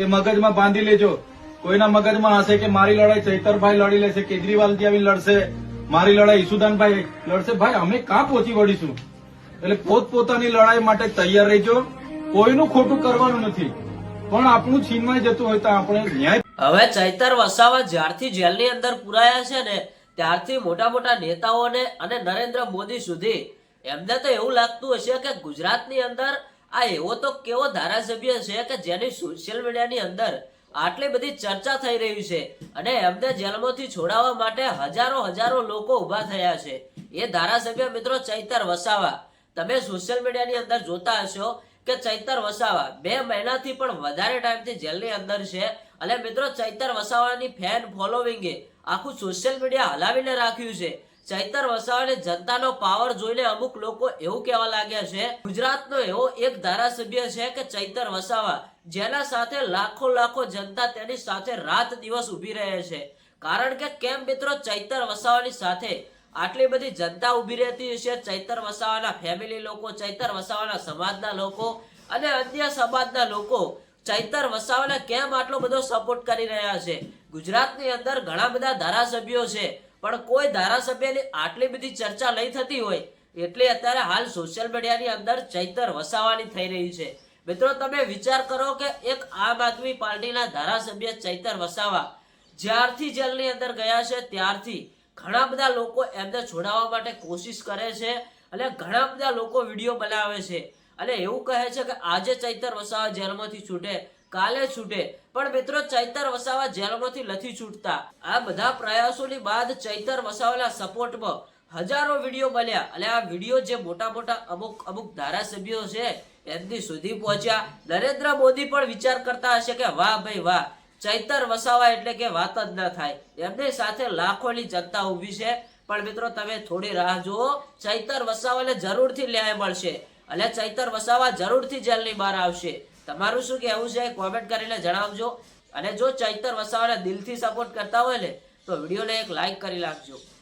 એ મગજમાં બાંધી લેજો. કોઈના મગજમાં હશે કે મારી લડાઈ ચૈતરભાઈ લડી લેશે કેજરીવાલ આવી લડશે, મારી લડાઈ ઈસુદાનભાઈ લડશે. ભાઈ, અમે કાં પહોંચી વળીશું? એટલે પોતપોતાની લડાઈ માટે તૈયાર રહેજો. કોઈનું ખોટું કરવાનું નથી. પણ આપણું છીનવાઈ જતું હોય તો આપણે ન્યાય હવે ચૈતર વસાવા જ્યારથી જેલની અંદર પુરાયા છે ને, ત્યારથી મોટા મોટા નેતાઓને અને નરેન્દ્ર મોદી સુધી. એમને તો એવું લાગતું હશે કે ગુજરાતની અંદર આ એવો તો કેવો ધારાસભ્ય છે કે જેની સોશિયલ મીડિયાની અંદર આટલી બધી ચર્ચા થઈ રહી છે અને એમને જેલમાંથી છોડાવવા માટે હજારો હજારો લોકો ઊભા થયા છે. એ ધારાસભ્ય મિત્રો ચૈતર વસાવા. તમે સોશિયલ મીડિયાની અંદર જોતા હશો કે ચૈતર વસાવા બે મહિનાથી પણ વધારે ટાઈમથી જેલની અંદર છે અને મિત્રો ચૈતર વસાવાની ફેન ફોલોવિંગે આખું સોશિયલ મીડિયા હલાવીને રાખ્યું છે. ચૈતર વસાવાને જનતાનો પાવર જોઈને અમુક લોકો એવું કહેવા લાગ્યા છે, ગુજરાતનો એવો એક ધારાસભ્ય છે કે ચૈતર વસાવા, જેના સાથે લાખો લાખો જનતા તેની સાથે રાત દિવસ ઊભી રહે છે. કારણ કે કેમ મિત્રો ચૈતર વસાવાની સાથે આટલી બધી જનતા ઊભી રહેતી છે ચૈતર વસાવાના ફેમિલી લોકો, ચૈતર વસાવાના સમાજના લોકો અને અન્ય સમાજના લોકો ચૈતર વસાવાને કેમ આટલો બધો સપોર્ટ કરી રહ્યા છે? ગુજરાતની અંદર ઘણા બધા ધારાસભ્યો છે. પણ કોઈ ધારાસભ્યની આટલી બધી ચર્ચા નહીં થતી હોય, એટલે અત્યારે હાલ સોશિયલ મીડિયાની અંદર ચૈતર વસાવાની થઈ રહી છે. મિત્રો, તમે વિચાર કરો કે એક આમ આદમી પાર્ટીના ધારાસભ્ય ચૈતર વસાવા જ્યારથી જેલની અંદર ગયા છે, ત્યારથી ઘણા બધા લોકો એમને છોડાવવા માટે કોશિશ કરે છે અને ઘણા બધા લોકો વીડિયો બનાવે છે. અને એવું કહે છે કે આજે ચૈતર વસાવા જેલમાંથી છૂટે કાલે છૂટે. પણ મિત્રો, ચૈતર વસાવા જેલમાંથી નથી છૂટતા. આ બધા પ્રયાસોની બાદ ચૈતર વસાવાના સપોર્ટમાં હજારો વીડિયો બન્યા. અને આ વીડિયો જે મોટા મોટા અમુક અમુક ધારાસભ્યો છે, એમની સુધી પહોંચ્યા. નરેન્દ્ર મોદી પણ વિચાર કરતા હશે કે, વાહ ભાઈ, વાહ. ચૈતર વસાવા એટલે કે વાત જ ન થાય. એમની સાથે લાખોની જનતા ઊભી છે. પણ મિત્રો, તમે થોડી રાહ જુઓ. ચૈતર વસાવાને જરૂરથી ન્યાય મળશે. અને ચૈતર વસાવા જરૂરથી જેલની બહાર આવશે. તમારું શું કહેવું છે? કોમેન્ટ કરીને જણાવજો. અને જો ચૈતર વસાવાને દિલથી સપોર્ટ કરતા હોય ને, તો વિડીયોને એક લાઈક કરી નાખજો.